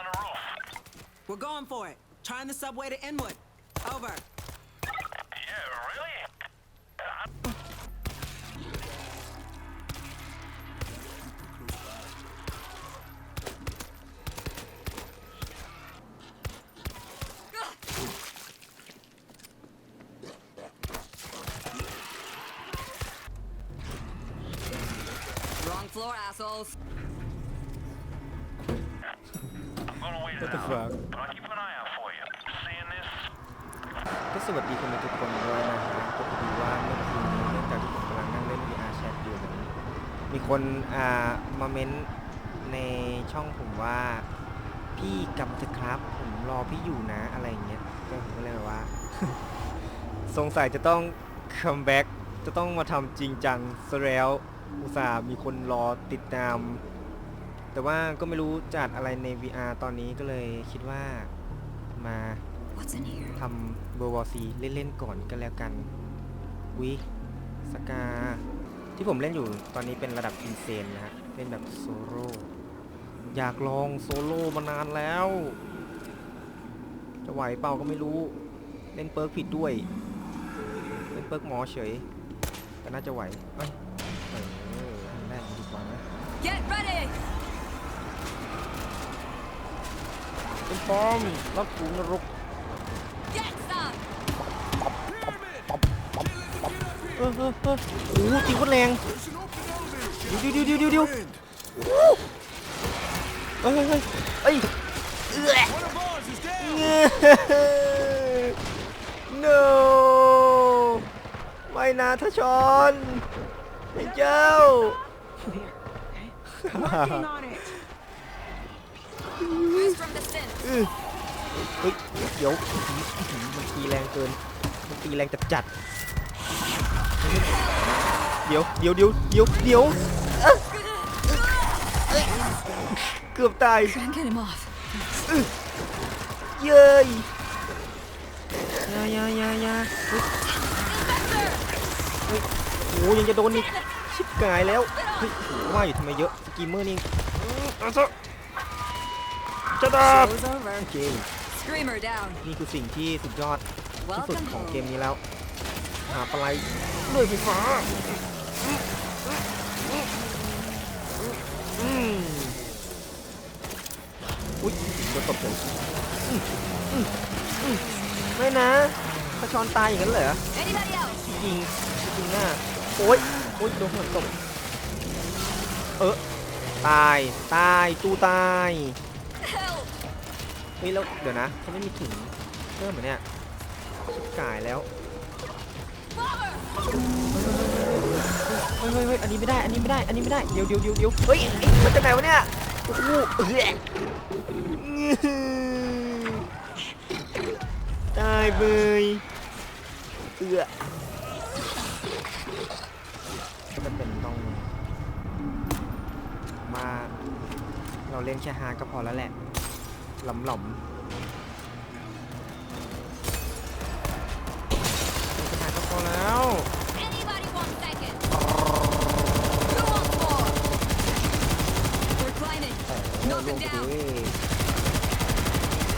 on the roof. We're going for it. Trying the subway to Inwood. Over. Yeah, really? Wrong floor, assholes. What the fuck? ก็สวัสดีคนทุกคนด้วยนะฮะก็พอดีว่าเมื่อคืนนี้เนื่องจากที่ผมกำลังนั่งเล่น VR chat อยู่นั้นมีคนอ่ามาเม้นในช่องผมว่า พี่กลับเถอะครับ ผมรอพี่อยู่นะอะไรอย่างเงี้ยก็ผมก็เลยแบบว่า สงสัยจะต้องคัมแบ็กจะต้องมาทำจริงจังซะแล้วอุตส่าห์มีคนรอติดตาม แต่ว่าก็ไม่รู้จัดอะไรใน VR ตอนนี้ก็เลยคิดว่ามา What's in here? ทำเบอร์วอซีเล่นๆก่อนก็แล้วกันวิสกา ที่ผมเล่นอยู่ตอนนี้เป็นระดับอินเซนนะฮะเล่นแบบโซโล่อยากลองโซโล่มานานแล้ว จะไหวเปล่าก็ไม่รู้ เล่นเปิร์กผิดด้วย เล่นเปิร์กหมอเฉย แต่น่าจะไหวเอ้ยเอออันแรกดีกว่านะ Get ready! เป็นปอมรับปูนรก Get some! เออเออเออโอ้โหตีโคตรแรงเดี๋ยวเดี๋ยวเดี๋ยวเดี๋ยวเดี๋ยวเฮ้ยเฮ้ยเฮ้ยเอ้ยเอื้อเงี้ย no ไม่นะทชอนไอ้เจ้า Working on it. Boost from the sin. เฮ้ยเดี๋ยวอื้อหือมันตีแรงเกิน มันตีแรงจัดจัดๆเดี๋ยวเดี๋ยวเดี๋ยวเดี๋ยวเดี๋ยวเอ้ยเอ้ยเกือบตาย Try and get him off. เย้ยอยาอยาอยาอยาเฮ้ยเฮ้ยโอ้ยังจะโดนอีกชิบกายแล้วเฮ้ยโหว่าอยู่ทำไมเยอะสกีมเมอร์นี่อื้อเอาซะ จะดับ Show's over. โอเค Screamer down. นี่คือสิ่งที่สุดยอดที่สุด Welcome ของ home. เกมนี้แล้ว หาปลาไหลด้วยไฟฟ้าอืมอุ้ยโดนตบผมอืมอืมอืมไม่นะพระชอนตายอย่างนั้นเหรอ Anybody else? ยิงยิงหน้า โอ๊ย โอ๊ย โดนหัวตบเออตาย ตาย ตูตาย Help! เฮ้ยแล้วเดี๋ยวนะเขาไม่มีถุงเพิ่มเหมือนเนี่ยชิบกายแล้ว Bomber! เฮ้ยเฮ้ยเฮ้ยอันนี้ไม่ได้ อันนี้ไม่ได้ อันนี้ไม่ได้ เดี๋ยวเดี๋ยวเดี๋ยวเดี๋ยวเฮ้ยเอ๊ะมันจะไหนวะเนี่ยโอ้โหเอื้อตายเบยเอื้อก็จะเป็นต้องมา เราเล่นแค่ฮาร์ดก็พอแล้วแหละ หล่อมหล่อมๆเล่นแค่ฮาร์ดก็พอแล้ว Anybody want second? Who wants more? We're climbing. โอ้ Knock โห him down.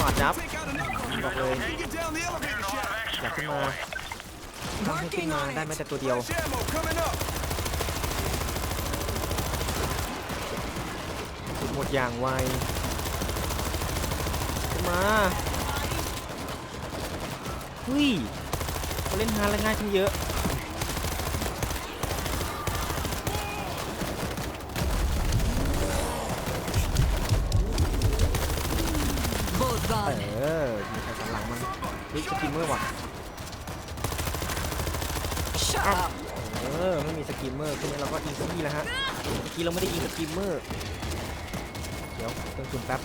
ปาดยับบอกเลย Get down the elevator shaft. อยากขึ้นมาทำให้ขึ้น Working มา on ได้ it. แม้แต่ตัวเดียว Ammo coming up. หมดอย่างไวขึ้น มาเฮ้ยเขาเล่นฮาร์ดและง่ายขึ้นเยอะเออมีใครสันหลังมันเฮ้ยสกิมเมอร์ว่ะเออไม่มีสกิมเมอร์คือเราก็อีซี่แล้วฮะเมื่อกี้เราไม่ได้ยิงสกิมเมอร์ เดี๋ยวเติมทุนแป๊บ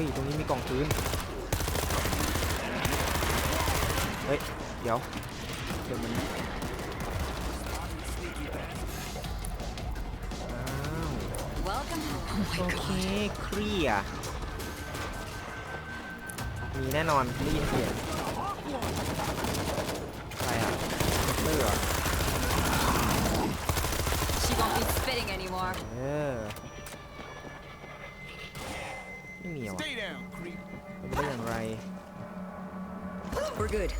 ฮ้ย ตรงนี้มีกล่องพื้นเฮ้ย เดี๋ยว เดี๋ยวมันอ้าว Welcome home. Oh โอ my เค god. เคลียร์มีแน่นอนได้ยินเสียงอะไรอะเหรอ She won't be spitting anymore. เออ ไม่มีเหรอวะ Stay down, creep. เป็นไปได้อย่างไร We're good.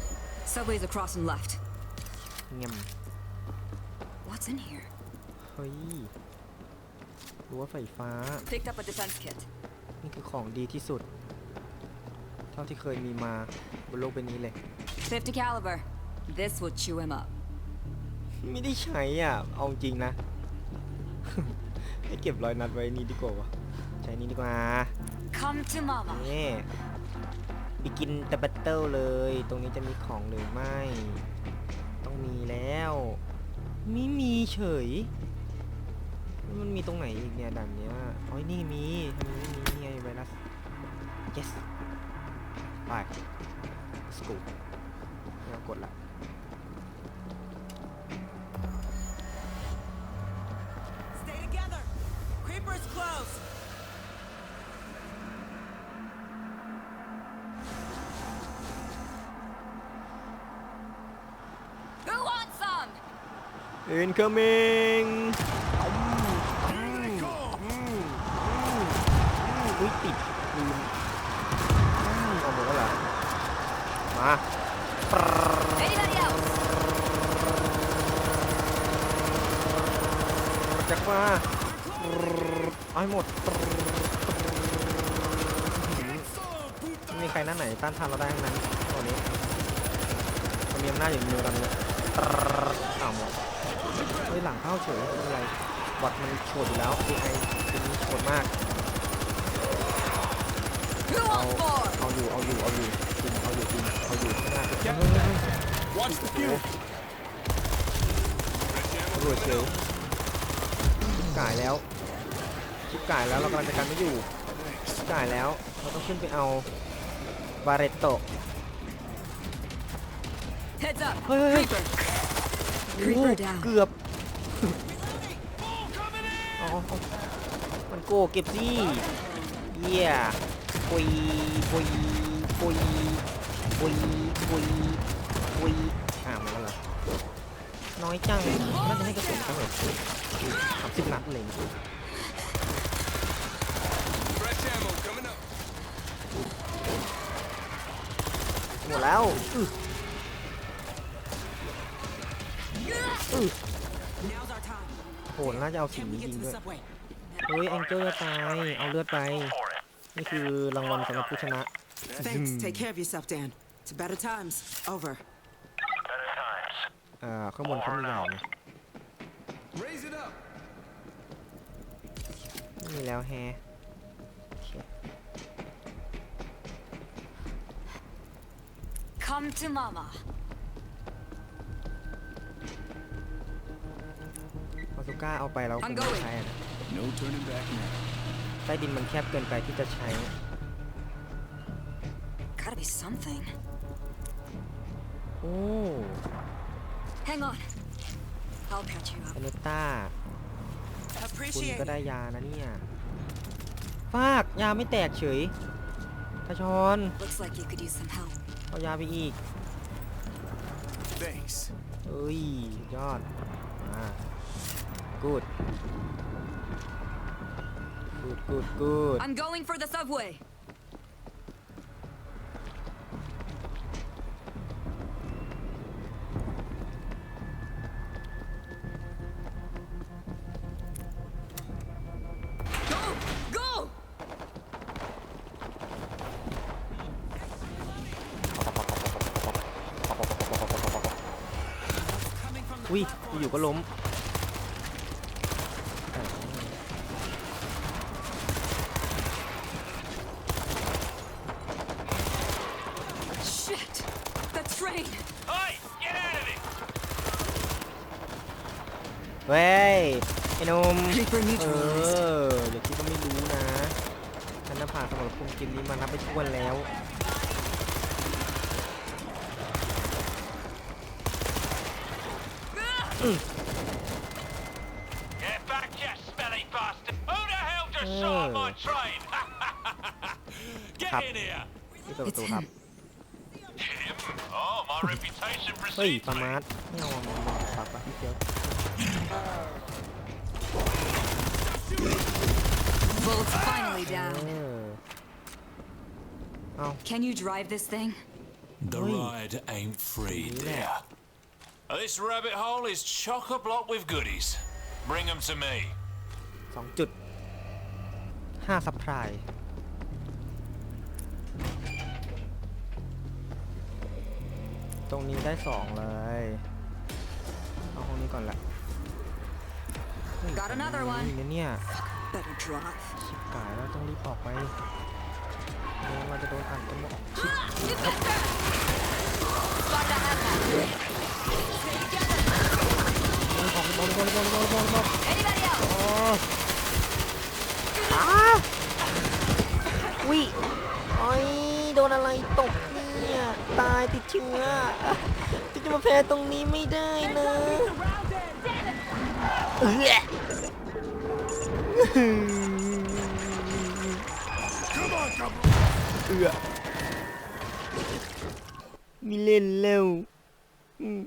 Subway's across and left. เงียบ What's in here? เฮ้ยรั้วไฟฟ้า Picked up a defense kit. นี่คือของดีที่สุด เท่าที่เคยมีมาบนโลกใบนี้เลย 50 caliber. This will chew him up. ไม่ได้ใช้อะ เอาจริงนะ ให้เก็บรอยนัดไว้นี่ดีกว่าวะใช้นี่ดีกว่า Come to mama. นี่บิกินตะบัตเติลเลย ตรงนี้จะมีของหรือไม่ ต้องมีแล้วไม่มีเฉย มันมีตรงไหนอีกเนี่ยด่านเนี้ยอ๋อนี่มีทำไมไม่มีนี่ไงไวรัส yes ไป incoming อุ้ยติดลืมเอาหมดแล้วเหรอมาจักมาเอาให้หมดมีใครหน้าไหนต้านทานเราได้ทั้งนั้นตอนนี้มีอำนาจอย่างเดียวตอนนี้อ้าวหมด เฮ้ยหลังเข้าเฉยไม่เป็นไรบอทมันโฉดอยู่แล้ว AI เป็นโฉดมาก Who เอา wants more? เอาอยู่เอาอยู่เอาอยู่จริงเอาอยู่จริงเอาอยู่ข้างหน้าเฮ้ย Watch the fuse. ตำรวจเฉยชิบก่ายแล้วชิบก่ายแล้วเรากำลังจัดการไม่อยู่ชิบก่ายแล้วเราต้องขึ้นไปเอาบาเรตโต Heads up. Hey, hey, hey. Creeper. down. เกือบเอาเอาเอามันโกเก็บสิเยี่ยปุยปุยปุยปุยปุยปุยอ่ามาแล้วเหรอน้อยจังน่าจะให้กระสุนเขาแบบสามสิบนัดเลย Fresh ammo coming up. หมดแล้วอื้อ โหน่าจะเอาสิ่ง Can we นี้ get ยิง to ด้ the วย subway? เฮ้ยแองเจิลจะตาย เอาเลือดไป For it. นี่คือรางวัลสำหรับผู้ชนะ Thanks. Take care of yourself, Dan. To better times. Over. Better times. เอ่อข้างบนเขามีเหล่าไง Raise it up. ไม่มีแล้วแฮะโอเค Come to mama. ซูก้าเอาไปแล้วคง I'm ไม่ going ใช้อะนะ No turning back now. ใต้ดินมันแคบเกินไปที่จะใช้ Gotta be something. โอ้ Hang on. I'll patch you เอ up. เนต้าคุณ Appreciate ก็ it. ได้ยานะเนี่ยฟากยาไม่แตกเฉยทชอน Looks like you could use some help. เอายาไปอีก Thanks. เอ้ยสุดยอดอ่า good good good good I'm going for the subway. Go! Go! Coming from the อุ้ย platform. อยู่ๆก็ล้ม เว้ยไอ้หนม Creeper เอ neutralized. อเดี๋ยวคิดว่าไม่รู้นะฉันน่ะผ่านสมรภูมิเกมนี้มานับไปทุกวันแล้ว Get back, you smelly bastard. Who the hell just Oh. shot on my train? Get Cup. in here. นี่เปิดประ It's ตูครับ him. Him? Oh, my reputation เฮ้ย precedes ประ me. มาทไม่เอามันมันปักปะพี่เจียว Bolt's finally เอ down. อเอา Can you drive this thing? The Oi. ride ain't free, Yeah. dear. This rabbit hole is chock a block with goodies. Bring them to me. สองจุดห้าซัพพลายตรงนี้ได้สองเลย เอาห้องนี้ก่อนละเฮ้ย Got another one นี่นะเนี่ย Better drive. ชิบกายแล้วต้องรีบออกไปเดี๋ยวเราจะโดนอ่านจนหมดชิบ Spot that hazmat. ออกบอลบอลบอลบอลบอลบอล Anybody else? โอ้อาวิโอ้ยโดนอะไรตกเนี่ย ตายติดเชื้อจะจะมาแพ้ตรงนี้ไม่ได้นะเอื้อเอื้อ มีเล่นแล้วอืม